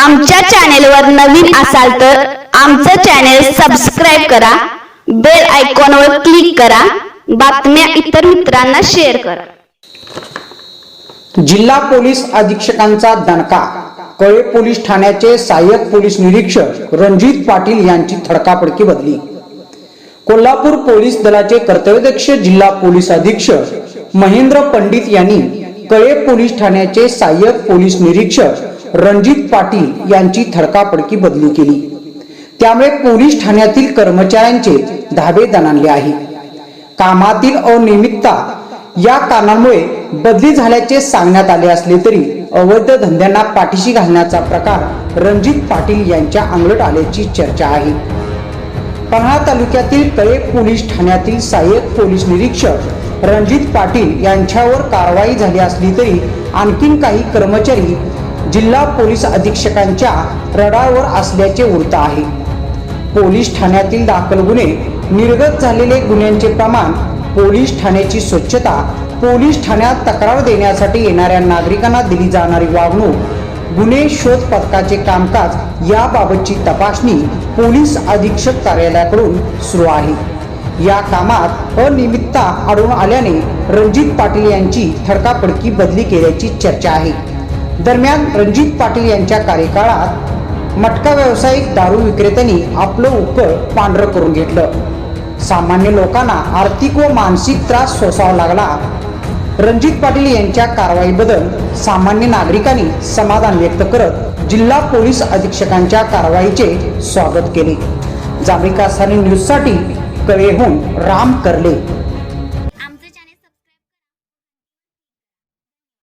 आमच्या चॅनेलवर नवीन असाल तर आमचं चॅनेल सबस्क्राईब करा बेल आयकॉनवर क्लिक करा बातम्या इतर मित्रांना शेअर करा. जिल्हा पोलीस अधीक्षकांचा दणका. कळे पोलीस ठाण्याचे सहाय्यक पोलीस निरीक्षक रणजित पाटील यांची थडकाफडकी बदली. कोल्हापूर पोलीस दलाचे कर्तव्यदक्ष जिल्हा पोलीस अधीक्षक महेंद्र पंडित यांनी कळे पोलीस ठाण्याचे सहाय्यक पोलीस निरीक्षक रणजित पाटील यांची थडकापडकी बदली केली. त्यामुळे पोलीस ठाण्यातील कर्मचाऱ्यांचे धाबे दणाणले आहे. कामातील अनियमितता या कारणांमुळे बदली झाल्याचे सांगण्यात आले असले तरी अवैध धंद्यांना पाठीशी घालण्याचा प्रकार रणजित पाटील यांच्या अंगलट आल्याची चर्चा आहे. पन्हाळा तालुक्यातील तळे पोलीस ठाण्यातील सहाय्यक पोलीस निरीक्षक रणजित पाटील यांच्यावर कारवाई झाली असली तरी आणखीन काही कर्मचारी जिल्हा पोलीस अधीक्षकांच्या रडावर असल्याचे वृत्त आहे. पोलीस ठाण्यातील दाखल गुन्हे निर्गत झालेले गुन्ह्यांचे प्रमाण पोलीस ठाण्याची स्वच्छता पोलीस ठाण्यात तक्रार देण्यासाठी येणाऱ्या नागरिकांना दिली जाणारी वागणूक गुन्हे शोध पथकाचे कामकाज याबाबतची तपासणी पोलीस अधीक्षक कार्यालयाकडून सुरू आहे. या कामात अनियमितता आढळून आल्याने रणजित पाटील यांची थडकाफडकी बदली केल्याची चर्चा आहे. दरम्यान रणजित पाटील यांच्या कार्यकाळात मटका व्यावसायिक दारू विक्रेत्यांनी आपलं उकळ पांढरं करून घेतलं. सामान्य लोकांना आर्थिक व मानसिक त्रास सोसावा लागला. रणजित पाटील यांच्या कारवाईबद्दल सामान्य नागरिकांनी समाधान व्यक्त करत जिल्हा पोलीस अधीक्षकांच्या कारवाईचे स्वागत केले. जामिका सानी न्यूजसाठी कळेहून राम करले.